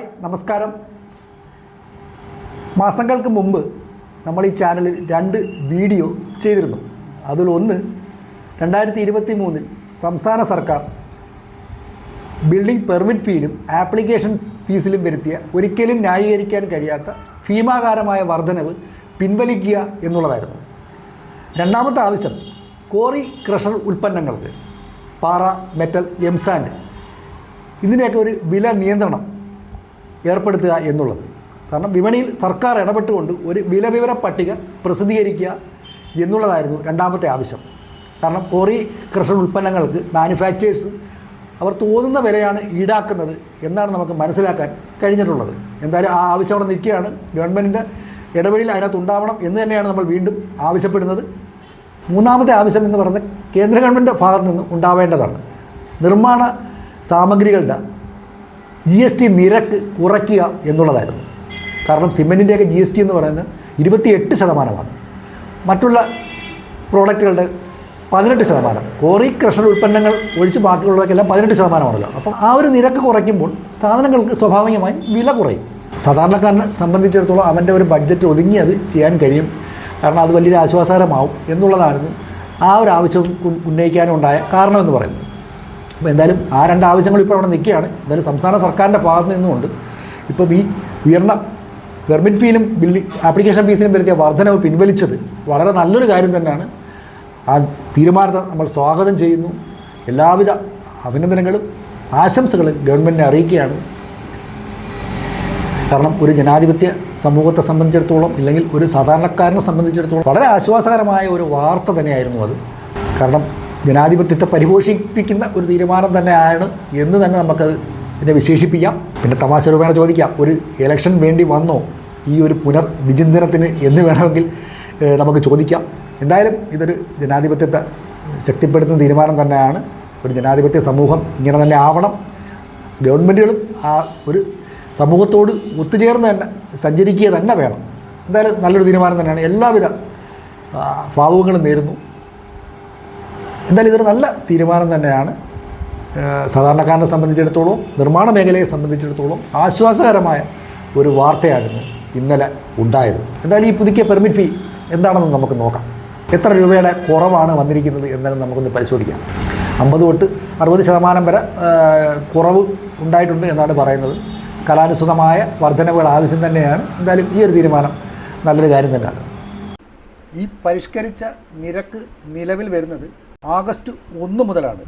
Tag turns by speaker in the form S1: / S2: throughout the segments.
S1: Hi നമസ്കാരം. മാസങ്ങൾക്ക് മുമ്പ് നമ്മൾ ഈ ചാനലിൽ രണ്ട് വീഡിയോ ചെയ്തിരുന്നു. അതിലൊന്ന് രണ്ടായിരത്തി ഇരുപത്തി മൂന്നിൽ സംസ്ഥാന സർക്കാർ ബിൽഡിംഗ് പെർമിറ്റ് ഫീയിലും ആപ്ലിക്കേഷൻ ഫീസിലും വരുത്തിയ ഒരിക്കലും ന്യായീകരിക്കാൻ കഴിയാത്ത ഭീമാകാരമായ വർധനവ് പിൻവലിക്കുക എന്നുള്ളതായിരുന്നു. രണ്ടാമത്തെ ആവശ്യം കോറി ക്രഷർ ഉൽപ്പന്നങ്ങൾക്ക് പാറ മെറ്റൽ എംസാൻഡ് ഇതിന്റെയൊക്കെ ഒരു വില നിയന്ത്രണം ഏർപ്പെടുത്തുക എന്നുള്ളത്. കാരണം വിപണിയിൽ സർക്കാർ ഇടപെട്ടുകൊണ്ട് ഒരു വിലവിവര പട്ടിക പ്രസിദ്ധീകരിക്കുക എന്നുള്ളതായിരുന്നു രണ്ടാമത്തെ ആവശ്യം. കാരണം കോറി കൃഷി ഉൽപ്പന്നങ്ങൾക്ക് മാനുഫാക്ചേഴ്സ് അവർ തോന്നുന്ന വിലയാണ് ഈടാക്കുന്നത് എന്നാണ് നമുക്ക് മനസ്സിലാക്കാൻ കഴിഞ്ഞിട്ടുള്ളത്. എന്തായാലും ആ ആവശ്യം അവിടെ നിൽക്കുകയാണ്. ഗവൺമെന്റിന്റെ ഇടപെടൽ അതിനകത്ത് ഉണ്ടാവണം എന്ന് തന്നെയാണ് നമ്മൾ വീണ്ടും ആവശ്യപ്പെടുന്നത്. മൂന്നാമത്തെ ആവശ്യം എന്ന് പറയുന്നത് കേന്ദ്ര ഗവൺമെന്റ് ഭാഗത്ത് നിന്ന് ഉണ്ടാവേണ്ടതാണ്. നിർമ്മാണ സാമഗ്രികളുടെ ജി എസ് ടി നിരക്ക് കുറയ്ക്കുക എന്നുള്ളതായിരുന്നു. കാരണം സിമെന്റിന്റെയൊക്കെ ജി എസ് ടി എന്ന് പറയുന്നത് ഇരുപത്തിയെട്ട് ശതമാനമാണ്. മറ്റുള്ള പ്രോഡക്റ്റുകളുടെ പതിനെട്ട് ശതമാനം. കോറി ക്രഷർ ഉൽപ്പന്നങ്ങൾ ഒഴിച്ച് ബാക്കിയുള്ളവർക്കെല്ലാം പതിനെട്ട് ശതമാനമാണല്ലോ. അപ്പോൾ ആ ഒരു നിരക്ക് കുറയ്ക്കുമ്പോൾ സാധനങ്ങൾക്ക് സ്വാഭാവികമായി വില കുറയും. സാധാരണക്കാരനെ സംബന്ധിച്ചിടത്തോളം അവന്റെ ഒരു ബഡ്ജറ്റ് ഒതുങ്ങി അത് ചെയ്യാൻ കഴിയും. കാരണം അത് വലിയൊരു ആശ്വാസകരമാവും എന്നുള്ളതായിരുന്നു ആ ഒരു ആവശ്യം ഉന്നയിക്കാനുണ്ടായ കാരണമെന്ന് പറയുന്നത്. അപ്പോൾ എന്തായാലും ആ രണ്ട് ആവശ്യങ്ങൾ ഇപ്പോൾ അവിടെ നിൽക്കുകയാണ്. എന്തായാലും സംസ്ഥാന സർക്കാരിന്റെ ഭാഗത്ത് നിന്നുകൊണ്ട് ഇപ്പം ഈ ഉയർന്ന പെർമിറ്റ് ഫീലും ബില്ലി ആപ്ലിക്കേഷൻ ഫീസിനും വരുത്തിയ വർധനവ് പിൻവലിച്ചത് വളരെ നല്ലൊരു കാര്യം തന്നെയാണ്. ആ തീരുമാനത്തെ നമ്മൾ സ്വാഗതം ചെയ്യുന്നു. എല്ലാവിധ അഭിനന്ദനങ്ങളും ആശംസകളും ഗവൺമെന്റിനെ അറിയിക്കുകയാണ്. കാരണം ഒരു ജനാധിപത്യ സമൂഹത്തെ സംബന്ധിച്ചിടത്തോളം ഇല്ലെങ്കിൽ ഒരു സാധാരണക്കാരനെ സംബന്ധിച്ചിടത്തോളം വളരെ ആശ്വാസകരമായ ഒരു വാർത്ത തന്നെയായിരുന്നു അത്. കാരണം ജനാധിപത്യത്തെ പരിപോഷിപ്പിക്കുന്ന ഒരു തീരുമാനം തന്നെയാണ് എന്ന് തന്നെ നമുക്കത് ഇതിനെ വിശേഷിപ്പിക്കാം. പിന്നെ തമാശ രൂപേണ ചോദിക്കാം. ഒരു ഇലക്ഷൻ വേണ്ടി വന്നോ? ഈ ഒരു പുനർ വിചിന്തനത്തിന് എന്ന് വേണമെങ്കിൽ നമുക്ക് ചോദിക്കാം. എന്തായാലും ഇതൊരു ജനാധിപത്യത്തെ ശക്തിപ്പെടുത്തുന്ന തീരുമാനം തന്നെയാണ്. ഒരു ജനാധിപത്യ സമൂഹം ഇങ്ങനെ തന്നെ ആവണം. ഗവൺമെന്റുകളും ആ ഒരു സമൂഹത്തോട് ഒത്തുചേർന്ന് തന്നെ സഞ്ചരിക്കുക തന്നെ വേണം. എന്തായാലും നല്ലൊരു തീരുമാനം തന്നെയാണ്. എല്ലാവിധ ഭാവുകങ്ങളും നേരുന്നു. എന്തായാലും ഇതൊരു നല്ല തീരുമാനം തന്നെയാണ്. സാധാരണക്കാരനെ സംബന്ധിച്ചിടത്തോളം നിർമ്മാണ മേഖലയെ സംബന്ധിച്ചിടത്തോളം ആശ്വാസകരമായ ഒരു വാർത്തയായിരുന്നു ഇന്നലെ ഉണ്ടായത്. എന്തായാലും ഈ പുതുക്കിയ പെർമിറ്റ് ഫീ എന്താണെന്ന് നമുക്ക് നോക്കാം. എത്ര രൂപയുടെ കുറവാണ് വന്നിരിക്കുന്നത് എന്നാലും നമുക്കൊന്ന് പരിശോധിക്കാം. അമ്പത് തൊട്ട് അറുപത് ശതമാനം വരെ കുറവ് ഉണ്ടായിട്ടുണ്ട് എന്നാണ് പറയുന്നത്. കലാനുസൃതമായ വർധനവുകൾ ആവശ്യം തന്നെയാണ്. എന്തായാലും ഈ ഒരു തീരുമാനം നല്ലൊരു കാര്യം തന്നെയാണ്. ഈ പരിഷ്കരിച്ച നിരക്ക് നിലവിൽ വരുന്നത് ആഗസ്റ്റ് ഒന്ന് മുതലാണ്.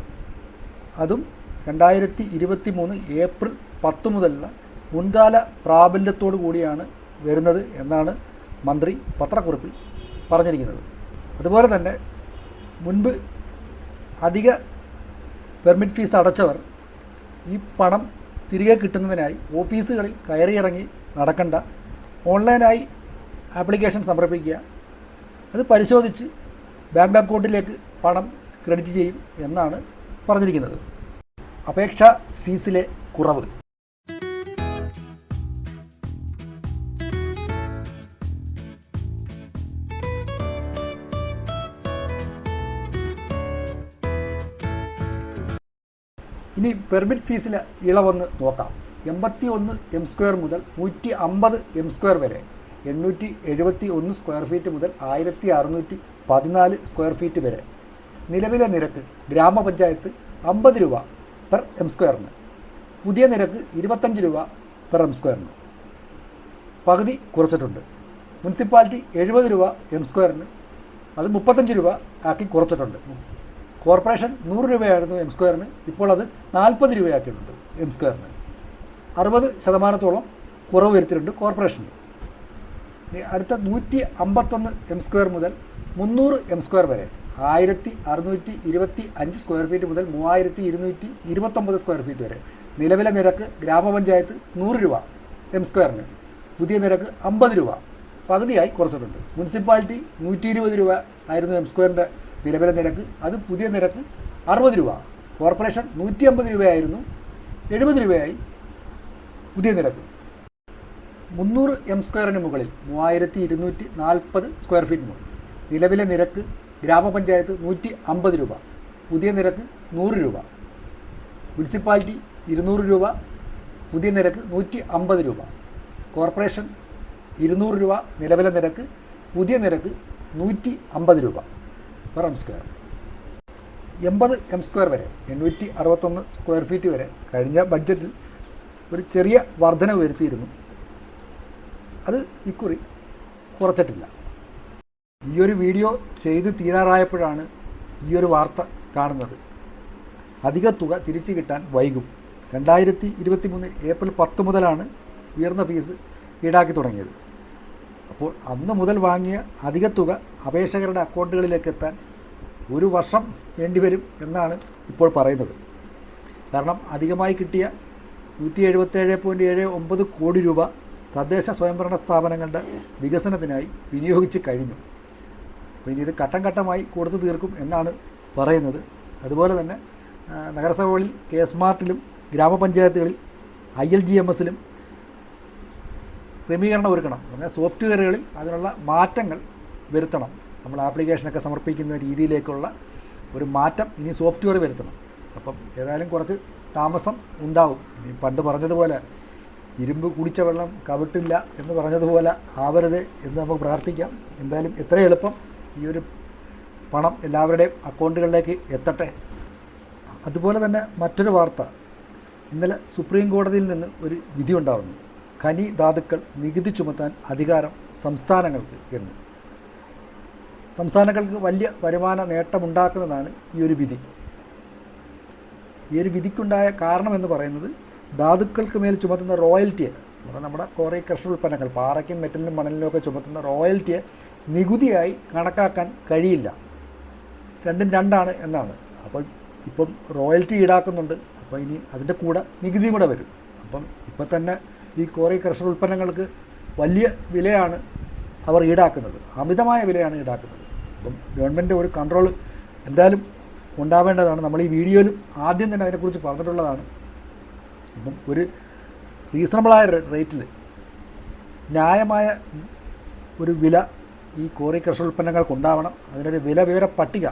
S1: അതും രണ്ടായിരത്തി ഇരുപത്തി മൂന്ന് ഏപ്രിൽ പത്ത് മുതലുള്ള മുൻകാല പ്രാബല്യത്തോടു കൂടിയാണ് വരുന്നത് എന്നാണ് മന്ത്രി പത്രക്കുറിപ്പിൽ പറഞ്ഞിരിക്കുന്നത്. അതുപോലെ തന്നെ മുൻപ് അധിക പെർമിറ്റ് ഫീസ് അടച്ചവർ ഈ പണം തിരികെ കിട്ടുന്നതിനായി ഓഫീസുകളിൽ കയറിയിറങ്ങി നടക്കണ്ട ഓൺലൈനായി ആപ്ലിക്കേഷൻ സമർപ്പിക്കുക അത് പരിശോധിച്ച് ബാങ്ക് അക്കൗണ്ടിലേക്ക് പണം ക്രെഡിറ്റ് ചെയ്യും എന്നാണ് പറഞ്ഞിരിക്കുന്നത്. അപേക്ഷ ഫീസിലെ കുറവ്. ഇനി പെർമിറ്റ് ഫീസിലെ ഇളവൊന്ന് നോക്കാം. എൺപത്തി ഒന്ന് എം സ്ക്വയർ മുതൽ നൂറ്റി അമ്പത് എം സ്ക്വയർ വരെ എണ്ണൂറ്റി എഴുപത്തി ഒന്ന് സ്ക്വയർ ഫീറ്റ് മുതൽ ആയിരത്തി അറുന്നൂറ്റി പതിനാല് സ്ക്വയർ ഫീറ്റ് വരെ. നിലവിലെ നിരക്ക് ഗ്രാമപഞ്ചായത്ത് അമ്പത് രൂപ പെർ എം സ്ക്വയറിന് പുതിയ നിരക്ക് ഇരുപത്തഞ്ച് രൂപ പെർ എം സ്ക്വയറിന് പകുതി കുറച്ചിട്ടുണ്ട്. മുനിസിപ്പാലിറ്റി എഴുപത് രൂപ എം സ്ക്വയറിന് അത് മുപ്പത്തഞ്ച് രൂപ ആക്കി കുറച്ചിട്ടുണ്ട്. കോർപ്പറേഷൻ നൂറ് രൂപയായിരുന്നു എം സ്ക്വയറിന് ഇപ്പോൾ അത് നാൽപ്പത് രൂപയാക്കിയിട്ടുണ്ട് എം സ്ക്വയറിന് അറുപത് ശതമാനത്തോളം കുറവ് വരുത്തിയിട്ടുണ്ട് കോർപ്പറേഷന്. അടുത്ത നൂറ്റി അമ്പത്തൊന്ന് എം സ്ക്വയർ മുതൽ മുന്നൂറ് എം സ്ക്വയർ വരെ. ആയിരത്തി അറുന്നൂറ്റി ഇരുപത്തി അഞ്ച് സ്ക്വയർ ഫീറ്റ് മുതൽ മൂവായിരത്തി ഇരുന്നൂറ്റി ഇരുപത്തൊമ്പത് സ്ക്വയർ ഫീറ്റ് വരെ. നിലവിലെ നിരക്ക് ഗ്രാമപഞ്ചായത്ത് നൂറ് രൂപ എം സ്ക്വയറിന് പുതിയ നിരക്ക് അമ്പത് രൂപ. പകുതിയായി കുറച്ചിട്ടുണ്ട്. മുനിസിപ്പാലിറ്റി നൂറ്റി ഇരുപത് രൂപ ആയിരുന്നു എം സ്ക്വയറിന്റെ നിലവിലെ നിരക്ക്. അത് പുതിയ നിരക്ക് അറുപത് രൂപ. കോർപ്പറേഷൻ നൂറ്റി അമ്പത് രൂപയായിരുന്നു. എഴുപത് രൂപയായി പുതിയ നിരക്ക്. മുന്നൂറ് എം സ്ക്വയറിന് മുകളിൽ മൂവായിരത്തി ഇരുന്നൂറ്റി നാൽപ്പത് സ്ക്വയർ ഫീറ്റ് മുകളിൽ. നിലവിലെ നിരക്ക് ഗ്രാമപഞ്ചായത്ത് നൂറ്റി അമ്പത് രൂപ പുതിയ നിരക്ക് നൂറ് രൂപ മുനിസിപ്പാലിറ്റി ഇരുന്നൂറ് രൂപ പുതിയ നിരക്ക് നൂറ്റി അമ്പത് രൂപ കോർപ്പറേഷൻ ഇരുന്നൂറ് രൂപ നിലവിലെ നിരക്ക് പുതിയ നിരക്ക് നൂറ്റി അമ്പത് രൂപ. പെർ എം സ്ക്വയർ എൺപത് എം സ്ക്വയർ വരെ എണ്ണൂറ്റി അറുപത്തൊന്ന് സ്ക്വയർ ഫീറ്റ് വരെ കഴിഞ്ഞ ബഡ്ജറ്റിൽ ഒരു ചെറിയ വർധന വരുത്തിയിരുന്നു അത് ഇക്കുറി കുറച്ചിട്ടില്ല. ഈ ഒരു വീഡിയോ ചെയ്ത് തീരാറായപ്പോഴാണ് ഈ ഒരു വാർത്ത കാണുന്നത്. അധിക തുക തിരിച്ചു കിട്ടാൻ വൈകും. രണ്ടായിരത്തി ഇരുപത്തി മൂന്ന് ഏപ്രിൽ പത്ത് മുതലാണ് ഉയർന്ന ഫീസ് ഈടാക്കി തുടങ്ങിയത്. അപ്പോൾ അന്ന് മുതൽ വാങ്ങിയ അധിക തുക അപേക്ഷകരുടെ അക്കൗണ്ടുകളിലേക്ക് എത്താൻ ഒരു വർഷം വേണ്ടിവരും എന്നാണ് ഇപ്പോൾ പറയുന്നത്. കാരണം അധികമായി കിട്ടിയ നൂറ്റി എഴുപത്തേഴ് പോയിന്റ് ഏഴ് ഒമ്പത് കോടി രൂപ തദ്ദേശ സ്വയംഭരണ സ്ഥാപനങ്ങളുടെ വികസനത്തിനായി വിനിയോഗിച്ച് കഴിഞ്ഞു. അപ്പോൾ ഇനി ഇത് ഘട്ടം ഘട്ടമായി കൊടുത്തു തീർക്കും എന്നാണ് പറയുന്നത്. അതുപോലെ തന്നെ നഗരസഭകളിൽ കെ സ്മാർട്ടിലും ഗ്രാമപഞ്ചായത്തുകളിൽ ഐ എൽ ജി എം എസിലും ക്രമീകരണം ഒരുക്കണം. പറഞ്ഞാൽ സോഫ്റ്റ്വെയറുകളിൽ അതിനുള്ള മാറ്റങ്ങൾ വരുത്തണം. നമ്മൾ ആപ്ലിക്കേഷനൊക്കെ സമർപ്പിക്കുന്ന രീതിയിലേക്കുള്ള ഒരു മാറ്റം ഇനി സോഫ്റ്റ്വെയർ വരുത്തണം. അപ്പം ഏതായാലും കുറച്ച് താമസം ഉണ്ടാവും. ഇനി പണ്ട് പറഞ്ഞതുപോലെ ഇരുമ്പ് കുടിച്ച വെള്ളം കവിട്ടില്ല എന്ന് പറഞ്ഞതുപോലെ ആവരുത് എന്ന് നമുക്ക് പ്രാർത്ഥിക്കാം. എന്തായാലും എത്ര എളുപ്പം ഈ ഒരു പണം എല്ലാവരുടെയും അക്കൗണ്ടുകളിലേക്ക് എത്തട്ടെ? അതുപോലെ തന്നെ മറ്റൊരു വാർത്ത. ഇന്നലെ സുപ്രീം കോടതിയിൽ നിന്ന് ഒരു വിധി ഉണ്ടാകുന്നു ഖനി ധാതുക്കൾ നികുതി ചുമത്താൻ അധികാരം സംസ്ഥാനങ്ങൾക്ക് എന്ന്. സംസ്ഥാനങ്ങൾക്ക് വലിയ വരുമാന നേട്ടമുണ്ടാക്കുന്നതാണ് ഈ ഒരു വിധി. ഈ ഒരു വിധിക്കുണ്ടായ കാരണമെന്ന് പറയുന്നത് ധാതുക്കൾക്ക് മേൽ ചുമത്തുന്ന റോയൽറ്റിയെ നമ്മുടെ കുറേ കൃഷി ഉൽപ്പന്നങ്ങൾ പാറയ്ക്കും മെറ്റലിനും മണലിനും ഒക്കെ ചുമത്തുന്ന റോയൽറ്റിയെ നികുതിയായി കണക്കാക്കാൻ കഴിയില്ല. രണ്ടും രണ്ടാണ് എന്നാണ്. അപ്പോൾ ഇപ്പം റോയൽറ്റി ഈടാക്കുന്നുണ്ട്. അപ്പോൾ ഇനി അതിന്റെ കൂടെ നികുതി കൂടെ വരും. അപ്പം ഇപ്പം തന്നെ ഈ കോറി കർഷക ഉൽപ്പന്നങ്ങൾക്ക് വലിയ വിലയാണ് അവർ ഈടാക്കുന്നത്. അമിതമായ വിലയാണ് ഈടാക്കുന്നത്. അപ്പം ഗവൺമെന്റ് ഒരു കൺട്രോൾ എന്തായാലും ഉണ്ടാവേണ്ടതാണ്. നമ്മൾ ഈ വീഡിയോയിലും ആദ്യം തന്നെ അതിനെക്കുറിച്ച് പറഞ്ഞിട്ടുള്ളതാണ്. അപ്പം ഒരു റീസണബിളായ റേറ്റിൽ ന്യായമായ ഒരു വില ഈ കോറി കർഷക ഉൽപ്പന്നങ്ങൾക്ക് ഉണ്ടാവണം അതിനൊരു വില വിവര പട്ടിക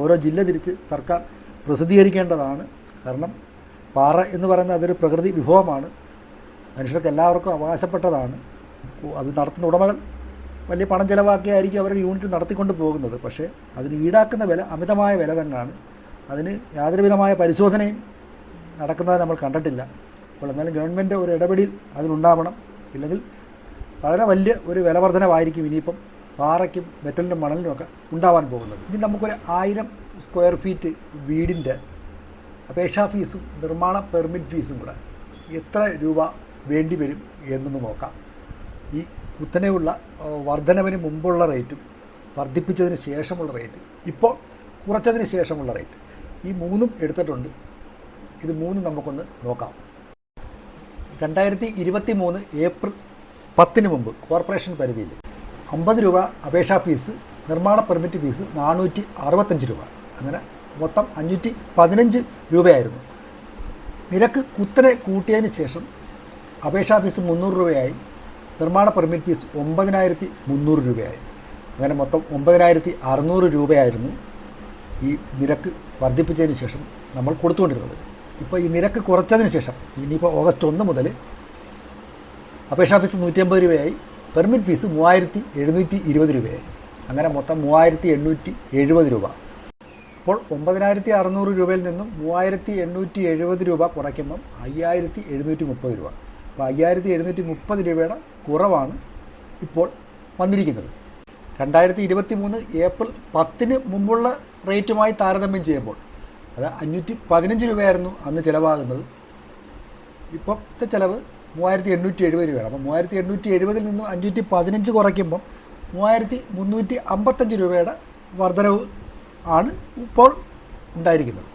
S1: ഓരോ ജില്ല തിരിച്ച് സർക്കാർ പ്രസിദ്ധീകരിക്കേണ്ടതാണ്. കാരണം പാറ എന്ന് പറയുന്നത് അതൊരു പ്രകൃതി വിഭവമാണ്. മനുഷ്യർക്ക് എല്ലാവർക്കും അവകാശപ്പെട്ടതാണ്. അത് നടത്തുന്ന ഉടമകൾ വലിയ പണം ചിലവാക്കിയായിരിക്കും അവരുടെ യൂണിറ്റ് നടത്തിക്കൊണ്ട് പോകുന്നത്. പക്ഷേ അതിന് ഈടാക്കുന്ന വില അമിതമായ വില തന്നെയാണ്. അതിന് യാതൊരുവിധമായ പരിശോധനയും നടക്കുന്നത് നമ്മൾ കണ്ടിട്ടില്ല. അപ്പോൾ എന്നാലും ഗവൺമെന്റ് ഒരു ഇടപെടൽ അതിനുണ്ടാവണം. ഇല്ലെങ്കിൽ വളരെ വലിയ ഒരു വിലവർദ്ധനവായിരിക്കും ഇനിയിപ്പം പാറയ്ക്കും മെറ്റലിനും മണലിനും ഒക്കെ ഉണ്ടാവാൻ പോകുന്നത്. ഇനി നമുക്കൊരു ആയിരം സ്ക്വയർ ഫീറ്റ് വീടിന്റെ അപേക്ഷാ ഫീസും നിർമ്മാണ പെർമിറ്റ് ഫീസും കൂടെ എത്ര രൂപ വേണ്ടി വരും എന്നൊന്ന് നോക്കാം. ഈ കുത്തനെയുള്ള വർധനവിന് മുമ്പുള്ള റേറ്റും വർദ്ധിപ്പിച്ചതിന് ശേഷമുള്ള റേറ്റ് ഇപ്പോൾ കുറച്ചതിന് ശേഷമുള്ള റേറ്റ് ഈ മൂന്നും എടുത്തിട്ടുണ്ട്. ഇത് മൂന്നും നമുക്കൊന്ന് നോക്കാം. രണ്ടായിരത്തി ഇരുപത്തി മൂന്ന് ഏപ്രിൽ പത്തിന് മുമ്പ് കോർപ്പറേഷൻ പരിധിയിൽ അമ്പത് രൂപ അപേക്ഷാ ഫീസ് നിർമ്മാണ പെർമിറ്റ് ഫീസ് നാനൂറ്റി അറുപത്തഞ്ച് രൂപ. അങ്ങനെ മൊത്തം അഞ്ഞൂറ്റി പതിനഞ്ച് രൂപയായിരുന്നു. നിരക്ക് കുത്തനെ കൂട്ടിയതിന് ശേഷം അപേക്ഷാ ഫീസ് മുന്നൂറ് രൂപയായി നിർമ്മാണ പെർമിറ്റ് ഫീസ് ഒമ്പതിനായിരത്തി മുന്നൂറ് രൂപയായി. അങ്ങനെ മൊത്തം ഒമ്പതിനായിരത്തി അറുന്നൂറ് രൂപയായിരുന്നു ഈ നിരക്ക് വർദ്ധിപ്പിച്ചതിന് ശേഷം നമ്മൾ കൊടുത്തുകൊണ്ടിരുന്നത്. ഇപ്പോൾ ഈ നിരക്ക് കുറച്ചതിന് ശേഷം ഇനിയിപ്പോൾ ഓഗസ്റ്റ് ഒന്ന് മുതൽ അപേക്ഷാ ഫീസ് നൂറ്റി അമ്പത് രൂപയായി. പെർമിറ്റ് ഫീസ് മൂവായിരത്തി എഴുന്നൂറ്റി ഇരുപത് രൂപയായി. അങ്ങനെ മൊത്തം മൂവായിരത്തി എണ്ണൂറ്റി എഴുപത് രൂപ. അപ്പോൾ ഒമ്പതിനായിരത്തി അറുന്നൂറ് രൂപയിൽ നിന്നും മൂവായിരത്തി എണ്ണൂറ്റി എഴുപത് രൂപ കുറയ്ക്കുമ്പം അയ്യായിരത്തി എഴുന്നൂറ്റി മുപ്പത് രൂപ. അപ്പോൾ അയ്യായിരത്തി എഴുന്നൂറ്റി മുപ്പത് രൂപയുടെ കുറവാണ് ഇപ്പോൾ വന്നിരിക്കുന്നത്. രണ്ടായിരത്തി ഇരുപത്തി മൂന്ന് ഏപ്രിൽ പത്തിന് മുമ്പുള്ള റേറ്റുമായി താരതമ്യം ചെയ്യുമ്പോൾ അത് അഞ്ഞൂറ്റി പതിനഞ്ച് രൂപയായിരുന്നു അന്ന് ചിലവാകുന്നത്. ഇപ്പോഴത്തെ ചിലവ് മൂവായിരത്തി എണ്ണൂറ്റി എഴുപത് രൂപയാണ്. അപ്പോൾ മൂവായിരത്തി എണ്ണൂറ്റി എഴുപതിൽ നിന്നും അഞ്ഞൂറ്റി പതിനഞ്ച് കുറയ്ക്കുമ്പം മൂവായിരത്തി മുന്നൂറ്റി അമ്പത്തഞ്ച് രൂപയുടെ വർധനവ് ആണ് ഇപ്പോൾ ഉണ്ടായിരിക്കുന്നത്.